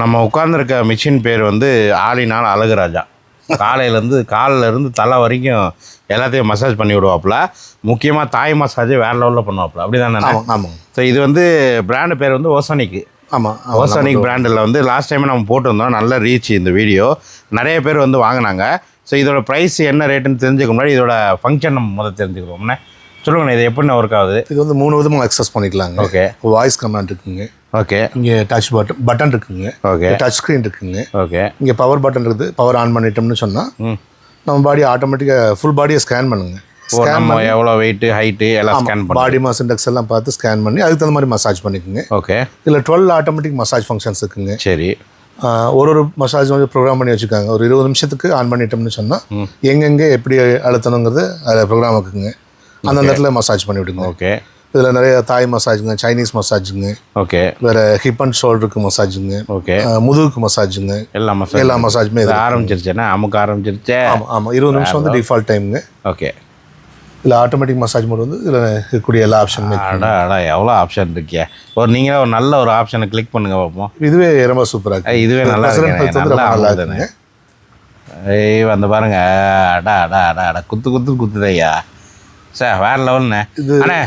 நம்ம உட்கார்ந்துருக்க மிஷின் பேர் வந்து ஆளினால் அழகுராஜா. காலையிலேருந்து இருந்து தலை வரைக்கும் எல்லாத்தையும் மசாஜ் பண்ணி விடுவாப்புல. முக்கியமாக தாய் மசாஜ் வேறு லெவலில் பண்ணுவாப்புல. அப்படி தானே ஆமாம் ஸோ இது வந்து பிராண்டு பேர் வந்து ஓசனிக்கு. ஆமாம் ஓசனிக் பிராண்டில் வந்து லாஸ்ட் டைம் நம்ம போட்டிருந்தோம். நல்ல ரீச் இந்த வீடியோ நிறைய பேர் வந்து வாங்கினாங்க. ஸோ இதோட ப்ரைஸ் என்ன ரேட்டுன்னு தெரிஞ்சுக்க முன்னாடி இதோட ஃபங்க்ஷன் நம்ம முதல்ல தெரிஞ்சுக்கிறோம்ண்ணே சொல்லுங்கண்ணே இது எப்படி ஒர்க் ஆகுது? இது வந்து மூணு விதமாக அக்சஸ் பண்ணிக்கலாங்க. ஓகே வாய்ஸ் கமாண்ட் இருக்குங்க. ஓகே இங்கே டச் பட்டன் பட்டன் இருக்குங்க. ஓகே டச் ஸ்க்ரீன் இருக்குங்க. ஓகே இங்கே பவர் பட்டன் இருக்குது பவர் ஆன் பண்ணிட்டோம்னு சொன்னால் நம்ம பாடி ஆட்டோமேட்டிக்காக ஃபுல் பாடியை ஸ்கேன் பண்ணுங்க. நம்ம எவ்வளோ வெயிட்டு ஹைட்டு எல்லாம் ஸ்கேன் பண்ண பாடி மாஸ் இண்டெக்ஸ் எல்லாம் பார்த்து ஸ்கேன் பண்ணி அதுக்கு தகுந்த மாதிரி மசாஜ் பண்ணிக்கோங்க. ஓகே இதில் டுவெல் ஆட்டோமேட்டிக் மசாஜ் ஃபங்க்ஷன்ஸ் இருக்குங்க. சரி. ஒரு ஒரு மசாஜ் வந்து ப்ரோக்ராம் பண்ணி வச்சுருக்காங்க. ஒரு இருபது நிமிஷத்துக்கு ஆன் பண்ணிட்டோம்னு சொன்னால் எங்கெங்கே எப்படி அழுத்தணுங்கிறது அதில் ப்ரோக்ராம் இருக்குங்க. அந்த இடத்துல மசாஜ் பண்ணி விடுங்க. ஓகே இதில் நிறைய தாய் மசாஜுங்க சைனீஸ் மசாஜுங்க ஓகே வேறு ஹிப் அண்ட் ஷோல்டருக்கு மசாஜுங்க ஓகே முதுகுக்கு மசாஜுங்க எல்லா மசாஜ் எல்லா மசாஜுமே இது ஆரம்பிச்சிருச்சேன்னா அமுக்க ஆரம்பிச்சிருச்சே. ஆமாம் ஆமாம் இருபது நிமிஷம் வந்து டிஃபால்ட் டைமுங்க ஓகே இதில் ஆட்டோமேட்டிக் மசாஜ் மோட் வந்து இதில் இருக்கக்கூடிய எல்லா ஆப்ஷனுமே அடா அடா எவ்வளோ ஆப்ஷன் இருக்கியா? ஒரு நீங்களே ஒரு நல்ல ஒரு ஆப்ஷனை கிளிக் பண்ணுங்க பார்ப்போம் இதுவே ரொம்ப சூப்பராக ஏய், இதுவே நல்லா இருக்கு நல்லா இருக்குங்க. ஏய் வந்து பாருங்க. அடா அடா அடா அடா. குத்து குத்து குத்துதையா சார் வேற லெவல்ண்ணே அண்ணே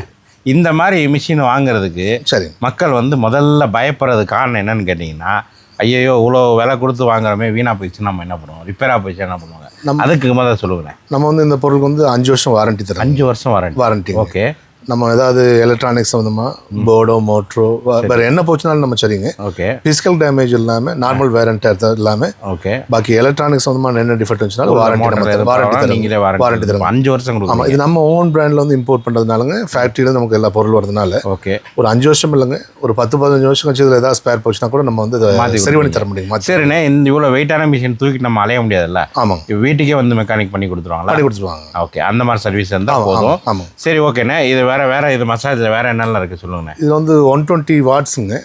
இந்த மாதிரி மிஷின் வாங்குறதுக்கு சரிங்க மக்கள் வந்து முதல்ல பயப்படுறது காரணம் என்னன்னு கேட்டிங்கன்னா ஐயோ இவ்வளோ விலை கொடுத்து வாங்குறோமே வீணாக போயிடுச்சு நம்ம என்ன பண்ணுவோம்? ரிப்பேராக போயிடுச்சு என்ன பண்ணுவாங்க? அதுக்கு முதல்ல சொல்லுங்கண்ணே நம்ம வந்து இந்த பொருளுக்கு வந்து அஞ்சு வருஷம் வாரண்டி தரோம் அஞ்சு வருஷம் வரேன் வாரண்டி ஓகே நம்ம ஏதாவது எலக்ட்ரானிக்ஸ் சம்மந்தமாக போர்டோ மோட்ரோ வேறு என்ன போச்சுனாலும் நம்ம சரிங்க. ஓகே. ஃபிசிக்கல் டேமேஜ் இல்லாமல் நார்மல் வேரண்ட் இல்லாமல் ஓகே. பாக்கி எலக்ட்ரானிக்ஸ் சம்மந்தமாக என்ன டிஃபெக்ட் வந்துச்சுனாலும் வாரண்டி நம்ம வாரண்டி நீங்களே தரோம் வாரண்டி தரோம் அஞ்சு வருஷம் ஆமாம் இது நம்ம ஓன் பிராண்டில் வந்து இம்போர்ட் பண்ணுறதுனாலங்க ஃபேக்ட்ரியில் நமக்கு எல்லா பொருள் வரதுனால ஓகே. ஒரு அஞ்சு வருஷம் இல்லைங்க ஒரு பத்து பதினஞ்சு வருஷம் கழிச்சு இதில் ஏதாவது ஸ்பேர் போச்சுன்னா கூட நம்ம வந்து சரி பண்ணி தர முடியும். சரிண்ணே இந்த இவ்வளோ வெயிட்டான மிஷின் தூக்கிட்டு நம்ம அலைய முடியாதுல்ல? ஆமாங்க. வீட்டுக்கே வந்து மெக்கானிக் பண்ணி கொடுத்துருவாங்களா? பண்ணி கொடுத்துருவாங்க. ஓகே அந்த மாதிரி சர்வீஸ் இருந்தால் போதும். சரி ஓகேண்ணே. இது வேற வேற இது மசாஜில் வேற என்னெல்லாம் இருக்குது சொல்லுங்கண்ணே இது வந்து ஒன் டுவெண்ட்டி வாட்ஸுங்க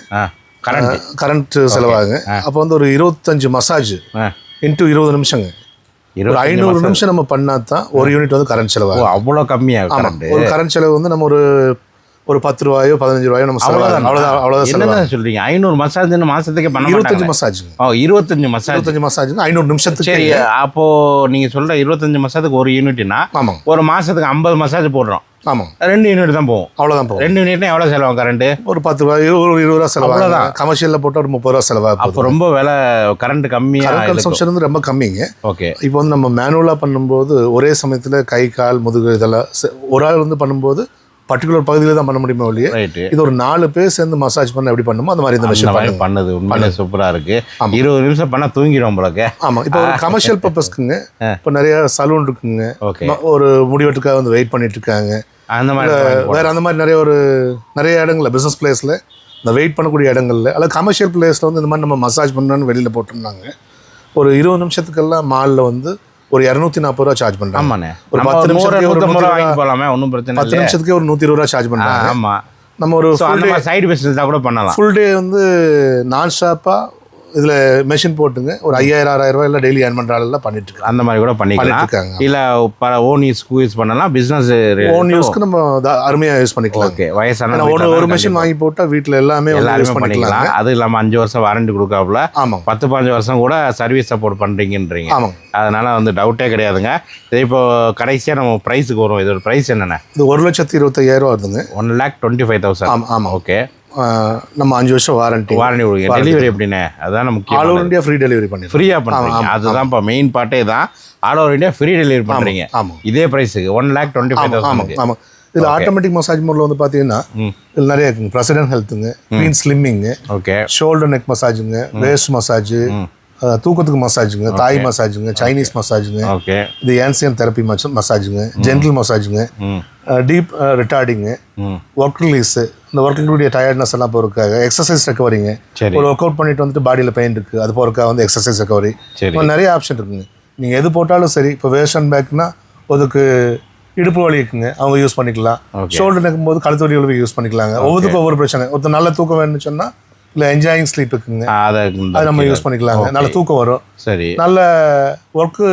கரண்ட் கரண்ட் செலவாகுங்க. அப்போ வந்து ஒரு இருபத்தஞ்சு மசாஜ் இன்ட்டு இருபது நிமிஷங்க. ஒரு ஐநூறு நிமிஷம் நம்ம பண்ணா தான் ஒரு யூனிட் வந்து கரண்ட் செலவாகும். அவ்வளோ கம்மியாக ஒரு கரண்ட் செலவு வந்து நம்ம ஒரு ஒரு பத்து ரூபாயோ பதினஞ்சு ரூபாயோ நம்ம அவ்வளோதான் அவ்வளோதான் செலவாகும் என்னதான் சொல்றீங்க? ஐநூறு மசாஜ்னு மாசத்துக்கே பண்ண இருபத்தஞ்சு மசாஜுங்க ஓ இருபத்தஞ்சு மசாஜ் இருபத்தஞ்சு மசாஜுங்க ஐநூறு நிமிஷத்துக்கு சரி அப்போ நீங்க சொல்ற இருபத்தஞ்சு மசாஜுக்கு ஒரு யூனிட்னா ஆமாங்க. ஒரு மாசத்துக்கு ஐம்பது மசாஜ் போடுறோம். ஆமாங்க. ரெண்டு யூனிட் தான் போகும். அவ்வளோதான் போகும். ரெண்டு யூனிட்னா எவ்வளோ செலவாகும் கரண்ட் ஒரு பத்து ரூபாய் ஒரு இருபது ரூபா செலவாகும். கமர்ஷியலில் போட்டால் ஒரு முப்பது ரூபா செலவாகும். அப்போ ரொம்ப விலை கரண்ட் கம்மியா கரண்ட் கன்சம்ஷன் வந்து ரொம்ப கம்மிங்க. ஓகே இப்போ வந்து நம்ம மேனுவலாக பண்ணும்போது ஒரே சமயத்தில் கை கால் முதுகு இதெல்லாம் ஒரு ஆள் வந்து பண்ணும்போது பர்டிகுலர் பகுதியில் தான் பண்ண முடியுமே ஒழிய இது ஒரு நாலு பேர் சேர்ந்து மசாஜ் பண்ண எப்படி பண்ணுமோ அந்த மாதிரி இந்த மிஷின் பண்ணுது உண்மையிலே சூப்பரா இருக்கு. இருபது நிமிஷம் பண்ணா தூங்கிடும் போலக்க ஆமாம் இப்போ ஒரு கமர்ஷியல் பர்பஸ்க்குங்க இப்போ நிறைய சலூன் இருக்குங்க. ஒரு முடிவெட்டுக்காக வந்து வெயிட் பண்ணிட்டு இருக்காங்க. அந்த மாதிரி வேற அந்த மாதிரி நிறைய ஒரு நிறைய இடங்கள்ல பிஸ்னஸ் பிளேஸில் இந்த வெயிட் பண்ணக்கூடிய இடங்கள்ல அல்லது கமர்ஷியல் பிளேஸில் வந்து இந்த மாதிரி நம்ம மசாஜ் பண்ணணும்னு வெளியில் போட்டிருந்தாங்க. ஒரு இருபது நிமிஷத்துக்கெல்லாம் மாலில் வந்து ஒரு இரநூத்தி நாற்பது ரூபா சார்ஜ் பண்ணுறாங்க ஆமாண்ணே. ஒரு பத்து நிமிஷத்துக்கு நூத்தி போகலாமே ஒன்றும் பிரச்சனை பத்து நிமிஷத்துக்கே ஒரு நூற்றி இருபது ரூபா சார்ஜ் பண்ணுறாங்க ஆமா. நம்ம ஒரு சைடு பிஸ்னஸ் கூட பண்ணலாம். ஃபுல் டே வந்து நான் ஸ்டாப்பாக இதில் மெஷின் போட்டுங்க. ஒரு ஐயாயிரம் ஆறாயிரம் ரூபாய் எல்லாம் டெய்லி ஏர்ன் பண்ணுற ஆளெல்லாம் பண்ணிட்டு இருக்காங்க அந்த மாதிரி கூட பண்ணிக்கலாம். இல்ல பல ஓன் யூஸ்க்கு யூஸ் பண்ணலாம் பிசினஸ் ஓன் யூஸ்க்கு நம்ம த- அருமையா யூஸ் பண்ணிக்கலாம். ஓகே வயசான ஒரு ஒரு மிஷின் வாங்கி போட்டால் வீட்டில் எல்லாமே எல்லாருமே பண்ணிக்கலாம். அது இல்லாம அஞ்சு வருஷம் வாரண்டி கொடுக்காப்புல. ஆமாங்க பத்து பாஞ்சு வருஷம் கூட சர்வீஸ் சப்போர்ட் பண்றீங்கன்றீங்க. ஆமாங்க அதனால வந்து டவுட்டே கிடையாதுங்க. இது இப்போ கடைசியா நம்ம ப்ரைஸுக்கு வரும். இதோட ப்ரைஸ் என்னென்ன? இது ஒரு லட்சத்தி இருபத்தையாயிரம் ரூபா வருதுங்க. One lakh twenty five thousand ஆமாம் ஆமாம். ஓகே நம்ம அஞ்சு வருஷம் வாரண்டி. வாரண்டி கொடுங்க. டெலிவரி எப்படின்னு அதான ஆல் முக்கியம் ஓவர் இந்தியா ஃப்ரீ டெலிவரி பண்ணிடுறோம். ஃப்ரீயா பண்றீங்க. அதுதான் இப்போ மெயின் பார்ட்டே தான். All over India free delivery பண்றீங்க. ஆமாம் இதே ப்ரைஸுக்கு ஒன் லேக் டுவெண்ட்டி ஃபைவ் ஆமாம் தௌசண்ட் ஆமாம் இதில் ஆட்டோமேட்டிக் மசாஜ் மோடில் வந்து பார்த்தீங்கன்னா. இதில் நிறைய இருக்குங்க. President ஹெல்த்துங்க clean slimming okay shoulder neck மசாஜுங்க waist massage தூக்கத்துக்கு மசாஜுங்க தாய் மசாஜுங்க சைனீஸ் மசாஜுங்க ஓகே இது ஏன்சியன் தெரப்பி மசாஜுங்க ஜென்டில் மசாஜுங்க டீப் ரிட்டார்டிங்கு ஒர்க் ரிலீஸு இந்த ஒர்க்கினுடைய டயர்ட்னஸ் எல்லாம் போகிறதுக்காக எக்ஸசைஸ் ரெக்கவரிங்க ஒரு ஒர்க் அவுட் பண்ணிட்டு வந்துட்டு பாடியில் பெயின் இருக்குது அது போகிறதுக்காக வந்து எக்ஸசைஸ் ரெக்கவரி நிறைய ஆப்ஷன் இருக்குங்க. நீங்கள் எது போட்டாலும் சரி இப்போ அண்ட் பேக்னா அதுக்கு இடுப்பு வலி இருக்குங்க அவங்க யூஸ் பண்ணிக்கலாம். ஷோல்டர் நிற்கும் போது கழுத்து வலி வலி யூஸ் பண்ணிக்கலாங்க. ஒவ்வொருத்துக்கும் ஒவ்வொரு பிரச்சனை. ஒருத்தர் நல்ல தூக்கம் வேணும்னு சொன்னால் இல்லை என்ஜாயிங் ஸ்லீப் இருக்குங்க. அதை நம்ம யூஸ் பண்ணிக்கலாங்க. நல்ல தூக்கம் வரும். சரி. நல்ல ஒர்க்கு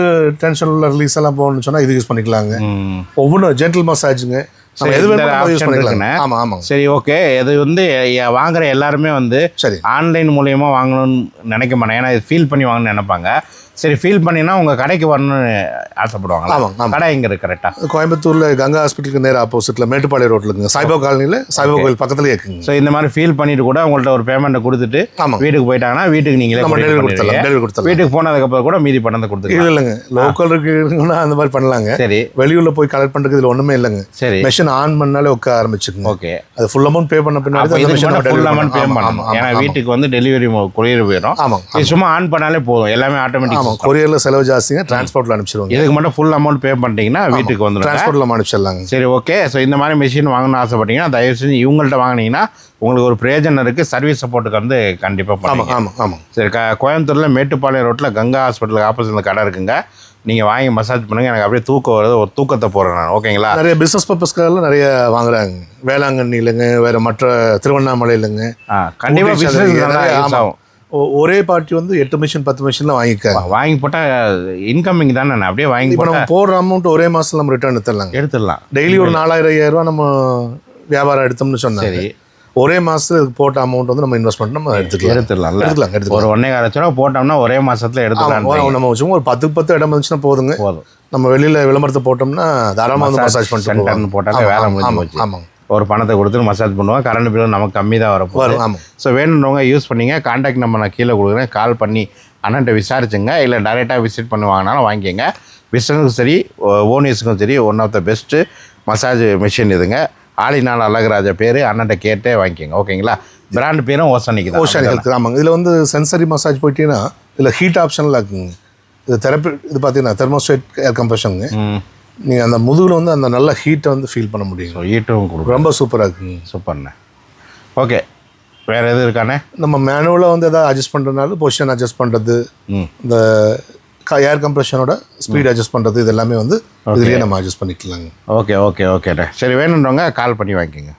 டென்ஷன் உள்ள ரிலீஸ் எல்லாம் போகணும்னு சொன்னால் இது யூஸ் பண்ணிக்கலாங்க. ஒவ்வொன்றும் ஜென்டில் மசாஜுங்க சரி, ஓகே இது வந்து வாங்குற எல்லாருமே வந்து ஆன்லைன் மூலியமா வாங்கணும்னு நினைக்க மாட்டேன் ஏன்னா இது ஃபீல் பண்ணி வாங்கணும்னு நினைப்பாங்க. சரி ஃபீல் பண்ணினா உங்க கடைக்கு வரணும்னு ஆசைப்படுவாங்களா? ஆமாம் ஆமாம் கடை எங்க இருக்கு கரெக்டா கோயம்புத்தூர்ல கங்கா ஹாஸ்பிட்டலுக்கு நேர் ஆப்போசிட்ல மேட்டுப்பாளையம் ரோட்ல இருக்குங்க. சாய்பாபா காலனியில் சாய்பாபா கோயில் பக்கத்துலயே இருக்குங்க. ஸோ இந்த மாதிரி ஃபீல் பண்ணிட்டு கூட உங்கள்ட்ட ஒரு பேமெண்ட்டை கொடுத்துட்டு ஆமாங்க வீட்டுக்கு போயிட்டாங்கன்னா வீட்டுக்கு நீங்களே டெலிவரி. கொடுத்துடலாம் டெலிவரி கொடுத்துடலாம். வீட்டுக்கு போனதுக்கப்புறம் கூட மீதி பணத்தை கொடுத்துக்கலாம். இல்லை இல்லைங்க. லோக்கல் இருக்குன்னா அந்த மாதிரி பண்ணலாங்க. சரி. வெளியூர்ல போய் கலெக்ட் பண்றதுக்கு இதுல ஒண்ணுமே இல்லைங்க. சரி. மெஷின் ஆன் பண்ணாலே உட்க ஆரம்பிச்சுக்குங்க ஓகே அது ஃபுல் அமௌண்ட் பே பண்ண பின்னாடி ஃபுல் அமௌண்ட் பே பண்ணணும். ஆமாம், ஏன்னா ஆமாம், வீட்டுக்கு வந்து டெலிவரி கொரியர் போயிடும். ஆமாம் சும்மா ஆன் பண்ணாலே போதும். எல்லாமே ஆட்டோமேட்டிக் ஆமாம் கொரியர்ல செலவு ஜாஸ்திங்க டிரான்ஸ்போர்ட்ல அனுப்பிச்சிருவாங்க. இதுக்கு மட்டும் ஃபுல் அமௌண்ட் பே பண்ணிட்டீங்கன்னா வீட்டுக்கு வந்துடும். டிரான்ஸ்போர்ட்ல அனுப்பிச்சிடலாங்க. சரி ஓகே ஸோ இந்த மாதிரி மிஷின் வாங்கணும்னு ஆசைப்பட்டீங்கன்னா தயவு செஞ்சு இவங்கள்ட்ட வாங்கினீங்கன்னா உங்களுக்கு ஒரு பிரயோஜனம் இருக்குது சர்வீஸ் சப்போர்ட்டுக்கு வந்து கண்டிப்பாக ஆமாம் ஆமாம் ஆமாம் சரி க கோயம்புத்தூரில் மேட்டுப்பாளையம் ரோட்டில் கங்கா ஹாஸ்பிட்டலுக்கு ஆப்போசிட்டில் கடை இருக்குங்க. நீங்கள் வாங்கி மசாஜ் பண்ணுங்கள் எனக்கு அப்படியே தூக்கம் வருது. ஒரு தூக்கத்தை போடுறேன் நான். ஓகேங்களா நிறைய பிசினஸ் பர்பஸ்க்காக நிறைய வாங்குறாங்க. வேளாங்கண்ணிலங்க வேற மற்ற திருவண்ணாமலையிலங்க. ஆ கண்டிப்பாக பிஸ்னஸ். ஆகும். ஒரே பார்ட்டி வந்து எட்டு மிஷின் பத்து மிஷின்லாம் வாங்கிக்காங்க வாங்கி போட்டால் இன்கமிங் தானே நான் அப்படியே வாங்கி இப்போ நம்ம போடுற அமௌண்ட் ஒரே மாசத்துல நம்ம ரிட்டர்ன் எடுத்துடலாங்க. எடுத்துடலாம். டெய்லி ஒரு நாலாயிரம் ஐயாயிரம் ரூபாய் நம்ம வியாபாரம் எடுத்தோம்னு சரி. ஒரே மாசத்துல இதுக்கு போட்ட அமௌண்ட் வந்து நம்ம இன்வெஸ்ட்மெண்ட் நம்ம எடுத்துக்கலாம். எடுத்துடலாம்ல எடுத்துக்கலாம் எடுத்துக்கலாம். ஒரு கால் லட்ச ரூபா போட்டோம்னா ஒரே மாசத்துல எடுத்துடலாம் ஆமாம், நம்ம சும்மா ஒரு பத்துக்கு பத்து இடம் இருந்துச்சுன்னா போதுங்க. போதும். நம்ம வெளியில விளம்பரத்தை போட்டோம்னா தாராளமாக மசாஜ் பண்ணிட்டு ஆமாம், வேலை ஆமாம், ஆமாங்க. ஒரு பணத்தை கொடுத்து மசாஜ் பண்ணுவோம் கரண்ட் பில் நமக்கு கம்மி தான் வரப்போகுது ஸோ வேணுன்றவங்க யூஸ் பண்ணீங்க. காண்டாக்ட் நம்பர் நான் கீழே கொடுக்குறேன். கால் பண்ணி அண்ணன்ட்ட விசாரிச்சுங்க. இல்லை டைரெக்டாக விசிட் பண்ணி வாங்கினாலும் வாங்கிக்கோங்க. பிஸ்னஸுக்கும் சரி ஓன் யூஸுக்கும் சரி one of the best massage machine இதுங்க. ஆலிநாள் அழகராஜா பேர். அண்ணன்ட்ட கேட்டே வாங்கிக்கோங்க. ஓகேங்களா பிராண்ட் பேரும் ஓசனிக்கு தான். ஓஷன் ஹெல்த் ஆமாங்க. இதில் வந்து சென்சரி மசாஜ் போயிட்டீங்கன்னா இதில் ஹீட் ஆப்ஷனில் இருக்குங்க. இது தெரப்பி இது பார்த்தீங்கன்னா தெர்மோஸ்டேட் ஏர் கம்ப்ரெஷனுங்க நீங்கள் அந்த முதுகில் வந்து அந்த நல்ல ஹீட்டை வந்து ஃபீல் பண்ண முடியும். ஸோ ஈட்டும் கொடுக்கும். ரொம்ப சூப்பராக இருக்குங்க சூப்பர்ண்ணே ஓகே வேறு எது இருக்காண்ணே நம்ம மேனுவலாக வந்து எதாவது அட்ஜஸ்ட் பண்ணுறதுனால பொசிஷன் அட்ஜஸ்ட் பண்ணுறது ம். இந்த ஏர் கம்ப்ரெஷனோட ஸ்பீட் அட்ஜஸ்ட் பண்ணுறது இது எல்லாமே வந்து இதுலேயே நம்ம அட்ஜஸ்ட் பண்ணிக்கலாங்க. ஓகே ஓகே ஓகேண்ணே சரி வேணுன்றவங்க கால் பண்ணி வாங்கிக்கோங்க.